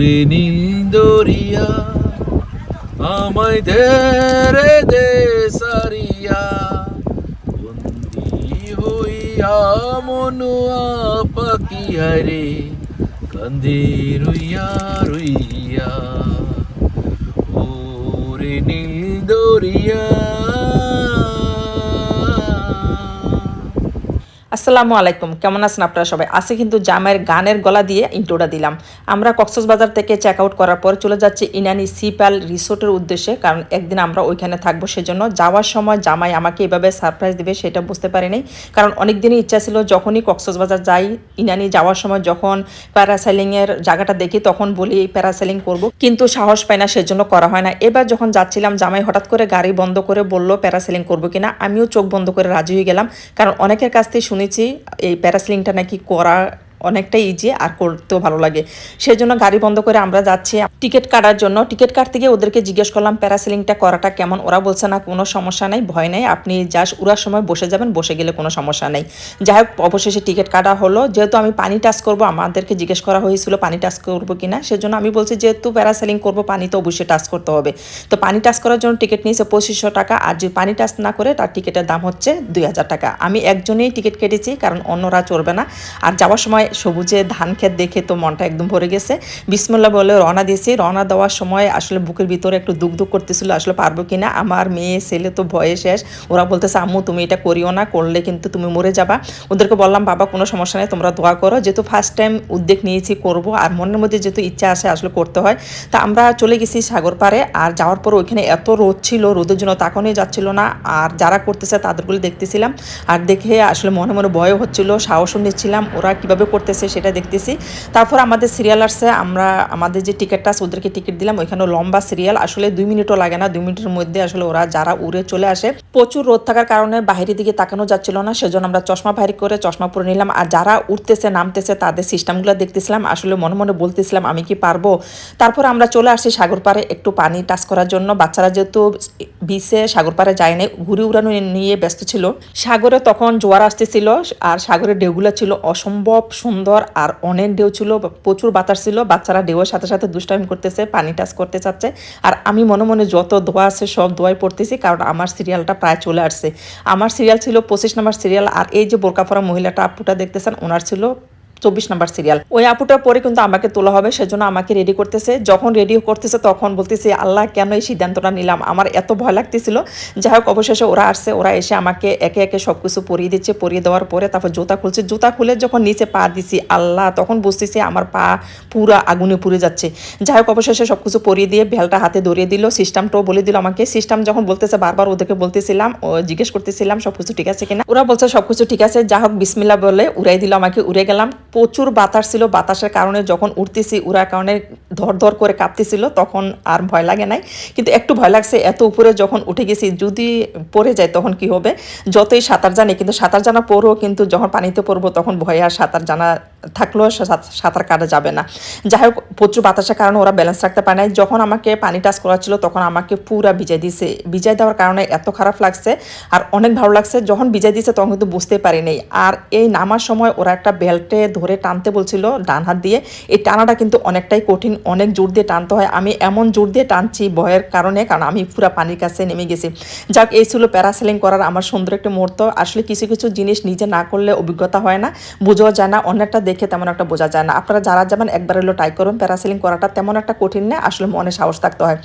ওরে নীল দরিয়া আমায় ধরে দে সারিয়া। বন্দি হইয়া মনুয়া পাখি হারে কান্দে রুইয়া রুইয়া। ওরে নীল দরিয়া আসসালামু আলাইকুম। কেমন আছেন আপনারা সবাই? আজকে কিন্তু জামাইয়ের গানের গলা দিয়ে ইন্ট্রোটা দিলাম। আমরা কক্সবাজার থেকে চেক আউট করার পর চলে যাচ্ছি ইনানি সিপ্যাল রিসোর্টের উদ্দেশ্যে, কারণ একদিন আমরা ওইখানে থাকব সেজন্য। যাওয়ার সময় জামাই আমাকে এভাবে সারপ্রাইজ দিবে সেটা বুঝতে পারিনি, কারণ অনেক দিনই ইচ্ছা ছিল যখনই কক্সবাজার যাই, ইনানি যাওয়ার সময় যখন প্যারাসাইলিংয়ের জায়গাটা দেখি তখন বলি প্যারাসাইলিং করব। কিন্তু সাহস পায় না, সেজন্য করা হয় না। এবার যখন যাচ্ছিলাম, জামাই হঠাৎ করে গাড়ি বন্ধ করে বলল প্যারাসেলিং করব কিনা? আমিও চোখ বন্ধ করে রাজি হয়ে গেলাম, কারণ অনেকের কাছ থেকে শুনেছি এই প্যারাসেলিংটা নাকি করা অনেকটাই ইজি আর করতেও ভালো লাগে। সেই জন্য গাড়ি বন্ধ করে আমরা যাচ্ছি। টিকিট কাটার জন্য, টিকিট কাটতে গিয়ে ওদেরকে জিজ্ঞেস করলাম প্যারাসেলিংটা করাটা কেমন? ওরা বলছে, না, কোনো সমস্যা নেই, ভয় নেই। আপনি জাস্ট উড়ার সময় বসে যাবেন, বসে গেলে কোনো সমস্যা নেই। যাই হোক, অবশেষে টিকিট কাটা হলো। যেহেতু আমি পানি টাচ করব, আমাদেরকে জিজ্ঞেস করা হয়েছিল, পানি টাচ করব কিনা? সেজন্য আমি বলছি, যেহেতু প্যারাসেলিং করব, পানি তো অবশ্যই টাচ করতে হবে। তো পানি টাচ করার জন্য টিকিট নিয়েছে পঁচিশশো টাকা, আর যে পানি টাচ না করে, তার টিকিটের দাম হচ্ছে দুই হাজার টাকা। আমি একজনেই টিকিট কেটেছি, কারণ অন্যরা চড়বে না। আর যাওয়ার সময় সবুজে ধান ক্ষেত দেখে তো মনটা একদম ভরে গেছে। বিসমুল্লাহ বলে রওনা দিয়েছি। রওনা দেওয়ার সময় আসলে বুকের ভিতরে একটু দুঃখ দুঃখ করতেছিল, আসলে পারব কিনা? আমার মেয়ে, ছেলে তো ভয়ে শেষ। ওরা বলতেছে, আম্মু, তুমি এটা করিও না, করলে কিন্তু তুমি মরে যাবা। ওদেরকে বললাম, বাবা, কোনো সমস্যা নেই, তোমরা দোয়া করো। যেহেতু ফার্স্ট টাইম উদ্যোগ নিয়েছি করব, আর মনের মধ্যে যেহেতু ইচ্ছা আসে আসলে করতে হয়, তা আমরা চলে গেছি সাগর পাড়ে। আর যাওয়ার পর ওইখানে এত রোদ ছিল, রোদের জন্য তাকানোই যাচ্ছিল না। আর যারা করতেছে তাদেরগুলো দেখতেছিলাম। আর দেখে আসলে মনে মনে ভয়ও হচ্ছিল, সাহসও নিচ্ছিলাম। ওরা কীভাবে করতেছে, সেটা দেখতেছি। তারপর আমাদের সিরিয়াল আসছে, আমরা, আমাদের যে টিকিটটা আছে, ওদেরকে টিকিট দিলাম। ওইখানে লম্বা সিরিয়াল আসলে দুই মিনিটও লাগে না। দুই মিনিটের মধ্যে আসলে ওরা যারা উড়ে চলে আসে, প্রচুর রোদ থাকার কারণে বাইরের দিকে তাকানো যাচ্ছিল না, সেজন্য আমরা চশমা ভারী করে চশমা পরে নিলাম। আর যারা উঠতেছে নামতেছে, তাদের সিস্টেমগুলো দেখতেছিলাম, আসলে মনে মনে বলতেছিলাম, আমি কি পারব? তারপর আমরা চলে আসছি সাগর পাড়ে একটু পানি টাচ করার জন্য। বাচ্চারা যেহেতু বিচে সাগর পাড়ে যায়নি ঘুরে উড়ানো নিয়ে ব্যস্ত ছিল। সাগরে তখন জোয়ার আসতেছিল, আর সাগরের ঢেউগুলো ছিল অসম্ভব সুন্দর আর অনেক ঢেউ ছিল, প্রচুর বাতাস ছিল, বাচ্চারা ঢেউয়ের সাথে সাথে দুষ্টাইম করতেছে, পানি টাচ করতে চাচ্ছে। আর আমি মনে মনে যত দোয়া আছে সব দোয়াই পড়তেছি, কারণ আমার সিরিয়ালটা প্রায় চলে আসছে। আমার সিরিয়াল ছিল পঁচিশ নম্বর সিরিয়াল, আর এই যে বোরকাফোরা মহিলাটা আপুটা দেখতেছেন, ওনার ছিল চব্বিশ নাম্বার সিরিয়াল। ওই আপুটার পরে কিন্তু আমাকে তোলা হবে, সেজন্য আমাকে রেডি করতেছে। যখন রেডি করতেছে, তখন বলতেছে, আল্লাহ, কেন এই সিদ্ধান্তটা নিলাম? আমার এত ভয় লাগতেছিল। যাই হোক, অবশেষে ওরা আসছে, ওরা এসে আমাকে একে একে সব কিছু পরিয়ে দিচ্ছে। পরিয়ে দেওয়ার পরে তারপর জুতা খুলছে। জুতা খুলে যখন নিচে পা দিছি, আল্লাহ, তখন বুঝতেছি আমার পা পুরা আগুনে পুড়ে যাচ্ছে। যাই হোক, অবশেষে সব কিছু পরিয়ে দিয়ে ভেলটা হাতে ধরিয়ে দিল, সিস্টেমটাও বলে দিল আমাকে। সিস্টেম যখন বলতেছে, বারবার ওদেরকে বলতেছিলাম, ও জিজ্ঞেস করতেছিলাম সব কিছু ঠিক আছে কিনা? ওরা বলছে সব কিছু ঠিক আছে। যা হোক বিসমিল্লা বলে উড়াই দিল আমাকে, উড়ে গেলাম। প্রচুর বাতাস ছিল, বাতাসের কারণে যখন উঠতেছি উড়ার কারণে ধর ধর করে কাঁপতেছিল, তখন আর ভয় লাগে নাই। কিন্তু একটু ভয় লাগছে, এত উপরে যখন উঠে গেছি, যদি পড়ে যায় তখন কি হবে? যতই সাঁতার জানি, কিন্তু সাঁতার জানা পড়ো কিন্তু যখন পানিতে পড়ব, তখন ভয়ে আর সাঁতার জানা থাকলেও সাঁতার কাটা যাবে না। যাই হোক, প্রচুর বাতাসের কারণে ওরা ব্যালেন্স রাখতে পারে নাই। যখন আমাকে পানি টাচ করা ছিল তখন আমাকে পুরা ভিজাই দিছে। ভিজাই দেওয়ার কারণে এত খারাপ লাগছে, আর অনেক ভালো লাগছে। যখন ভিজাই দিছে, তখন কিন্তু বুঝতে পারিনি আর এই নামার সময় ওরা একটা বেল্টে ধরে টানতে বলছিল ডান হাত দিয়ে। এই টানাটা কিন্তু অনেকটাই কঠিন, অনেক জোর দিয়ে টানতে হয়। আমি এমন জোর দিয়ে টানছি ভয়ের কারণে, কারণ আমি পুরা পানির কাছে নেমে গেছি। যাক, এই ছিল প্যারাসেলিং করার আমার সুন্দর একটা মুহূর্ত। আসলে কিছু কিছু জিনিস নিজে না করলে অভিজ্ঞতা হয় না, বোঝাও যায় না অন্যটা দেখে তেমন একটা বোঝা যায় না। আপনারা যারা যাবেন, একবার হলো ট্রাই করুন। প্যারাসেলিং করাটা তেমন একটা কঠিন না, আসলে মনে সাহস থাকতে হয়।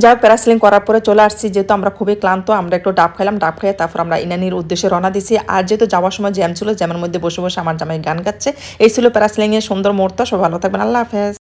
যাই হোক, প্যারাসেলিং করার পরে চলে আসছি। যেহেতু আমরা খুবই ক্লান্ত, আমরা একটু ডাব খাইলাম, ডাব খেয়ে তারপর আমরা ইনানির উদ্দেশ্যে রওনা দিছি। আর যেহেতু যাওয়ার সময় জ্যাম ছিল জ্যামের মধ্যে বসে বসে আমার জামাই গান গাচ্ছে। এই ছিল প্যারাসেলিং এর সুন্দর মুহূর্ত। সব ভালো থাকবেন। আল্লাহ হাফেজ।